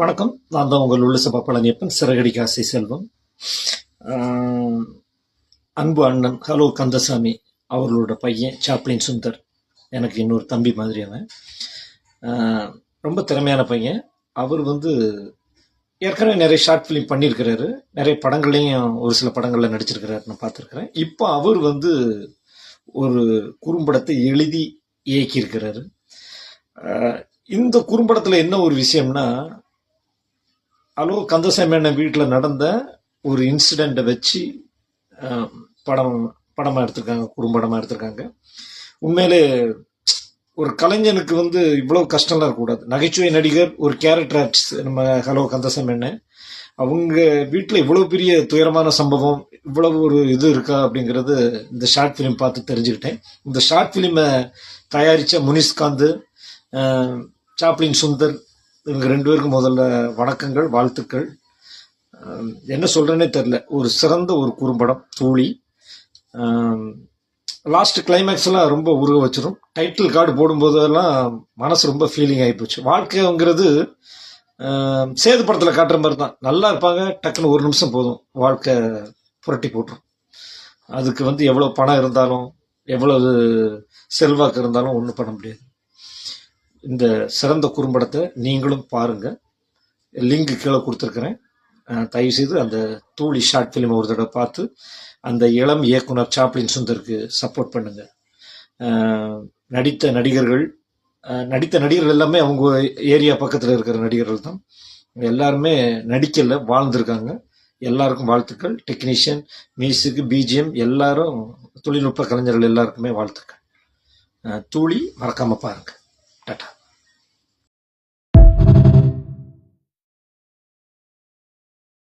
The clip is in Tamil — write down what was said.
வணக்கம். நான் தான் உங்கள் உள்ள பழனியப்பன் சிறகடி செல்வம். அன்பு அண்ணன் ஹலோ கந்தசாமி அவர்களோட பையன் சாப்ளின் சுந்தர் எனக்கு இன்னொரு தம்பி மாதிரி அவன். ரொம்ப திறமையான பையன். அவர் வந்து ஏற்கனவே நிறைய ஷார்ட் ஃபிலிம் பண்ணியிருக்கிறாரு. நிறைய படங்களையும் ஒரு சில படங்களில் நடிச்சிருக்கிறாரு நான் பார்த்துருக்குறேன். இப்போ அவர் வந்து ஒரு குறும்படத்தை எழுதி இயக்கியிருக்கிறாரு. இந்த குறும்படத்தில் என்ன ஒரு விஷயம்னா ஹலோ கந்தசாமி அண்ணன் வீட்டில் நடந்த ஒரு இன்சிடெண்ட்டை வச்சு படம் படமாக எடுத்திருக்காங்க குறும்படமாக எடுத்திருக்காங்க. உண்மையிலே ஒரு கலைஞனுக்கு வந்து இவ்வளோ கஷ்டம்லாம் இருக்கக்கூடாது. நகைச்சுவை நடிகர் ஒரு கேரக்டர் ஆர்டிஸ்ட் நம்ம ஹலோ கந்தசாமி அண்ணன். அவங்க வீட்டில் இவ்வளோ பெரிய துயரமான சம்பவம் இவ்வளவு ஒரு இது இருக்கா அப்படிங்கிறது இந்த ஷார்ட் ஃபிலிம் பார்த்து தெரிஞ்சுக்கிட்டேன். இந்த ஷார்ட் ஃபிலிமை தயாரித்த முனிஷ்காந்து சாப்ளின் சுந்தர் இவங்க ரெண்டு பேருக்கும் முதல்ல வணக்கங்கள் வாழ்த்துக்கள். என்ன சொல்கிறேன்னே தெரில ஒரு சிறந்த ஒரு குறும்படம் தூளி லாஸ்ட் கிளைமேக்ஸ்லாம் ரொம்ப உருக வச்சிடும் டைட்டில் கார்டு போடும்போதெல்லாம் மனசு ரொம்ப ஃபீலிங் ஆகிப்போச்சு வாழ்க்கைங்கிறது சேது படத்தில் காட்டுற மாதிரி தான். நல்லா இருப்பாங்க டக்குன்னு ஒரு நிமிஷம் போதும். வாழ்க்கை புரட்டி போட்டுரும். அதுக்கு வந்து எவ்வளோ பணம் இருந்தாலும் எவ்வளவு செல்வாக்கு இருந்தாலும் ஒன்றும் பண்ண முடியாது. இந்த சிறந்த குறும்படத்தை நீங்களும் பாருங்க. லிங்க் கீழே கொடுத்துருக்குறேன். தயவுசெய்து அந்த தூளி ஷார்ட் ஃபிலிம் ஒரு தடவை பார்த்து அந்த இளம் இயக்குனர் சாப்ளின் சுந்தருக்கு சப்போர்ட் பண்ணுங்க. நடித்த நடிகர்கள் நடித்த நடிகர்கள் எல்லாமே அவங்க ஏரியா பக்கத்தில் இருக்கிற நடிகர்கள் தான். எல்லாருமே நடிக்கல வாழ்ந்திருக்காங்க. எல்லாருக்கும் வாழ்த்துக்கள். டெக்னீஷியன் மியூசிக் பிஜிஎம் எல்லாரும் தொழில்நுட்ப கலைஞர்கள் எல்லாருக்குமே வாழ்த்துக்கள். தூளி மறக்காம பாருங்கள் টাটা